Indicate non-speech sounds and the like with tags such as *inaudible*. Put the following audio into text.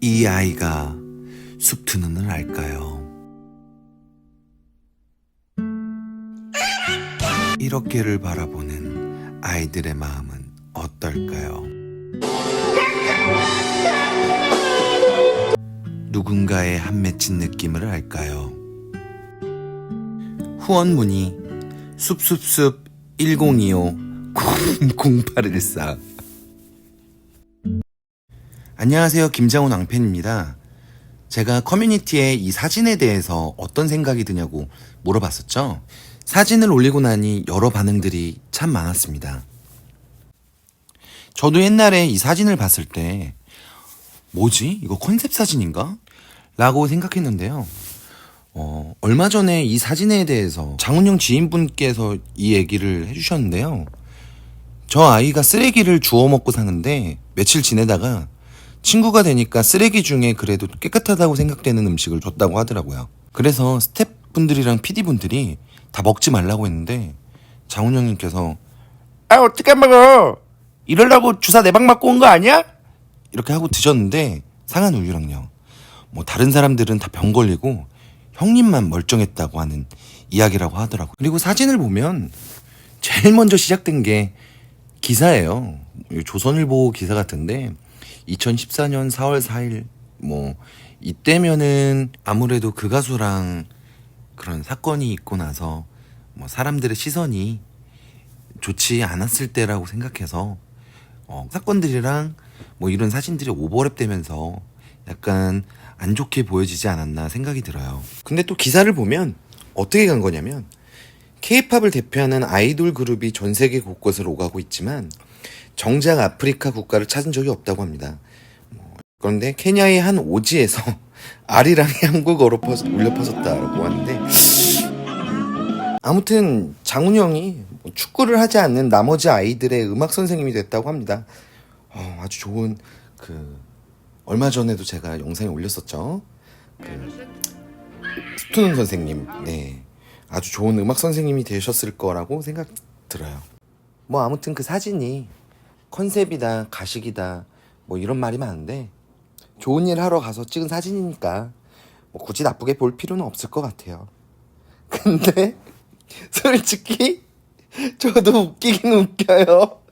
이 아이가 숲트눈을 알까요? 이렇게를 바라보는 아이들의 마음은 어떨까요? 누군가의 한 맺힌 느낌을 알까요? 후원 문의 숲숲숲 1025 0814 안녕하세요. 김장훈 왕팬입니다. 제가 커뮤니티에 이 사진에 대해서 어떤 생각이 드냐고 물어봤었죠. 사진을 올리고 나니 여러 반응들이 참 많았습니다. 저도 옛날에 이 사진을 봤을 때 뭐지? 이거 컨셉 사진인가? 라고 생각했는데요. 어, 얼마 전에 이 사진에 대해서 장훈영 지인분께서 이 얘기를 해주셨는데요. 저 아이가 쓰레기를 주워 먹고 사는데 며칠 지내다가 친구가 되니까 쓰레기 중에 그래도 깨끗하다고 생각되는 음식을 줬다고 하더라고요. 그래서 스태프분들이랑 PD분들이 다 먹지 말라고 했는데 장훈영님께서 아 어떻게 먹어? 이러려고 주사 네방 맞고 온 거 아니야? 이렇게 하고 드셨는데 상한 우유랑요. 뭐 다른 사람들은 다 병 걸리고 형님만 멀쩡했다고 하는 이야기라고 하더라고요. 그리고 사진을 보면 제일 먼저 시작된 게 기사예요. 조선일보 기사 같은데 2014년 4월 4일 뭐 이때면은 아무래도 그 가수랑 그런 사건이 있고 나서 뭐 사람들의 시선이 좋지 않았을 때라고 생각해서 어, 사건들이랑 뭐 이런 사진들이 오버랩 되면서 약간 안 좋게 보여지지 않았나 생각이 들어요. 근데 또 기사를 보면 어떻게 간 거냐면 케이팝을 대표하는 아이돌 그룹이 전 세계 곳곳을 오가고 있지만 정작 아프리카 국가를 찾은 적이 없다고 합니다. 뭐, 그런데 케냐의 한 오지에서 *laughs* 아리랑이 한국어로 퍼- 울려 퍼졌다고 하는데 아무튼 장훈영이 뭐 축구를 하지 않는 나머지 아이들의 음악 선생님이 됐다고 합니다. 어, 아주 좋은 그 얼마 전에도 제가 영상에 올렸었죠. 그 스투는 선생님, 네, 아주 좋은 음악 선생님이 되셨을 거라고 생각 들어요. 뭐 아무튼 그 사진이 컨셉이다, 가식이다, 뭐 이런 말이 많은데 좋은 일 하러 가서 찍은 사진이니까 뭐 굳이 나쁘게 볼 필요는 없을 것 같아요. 근데 *laughs* 솔직히 저도 웃기긴 웃겨요.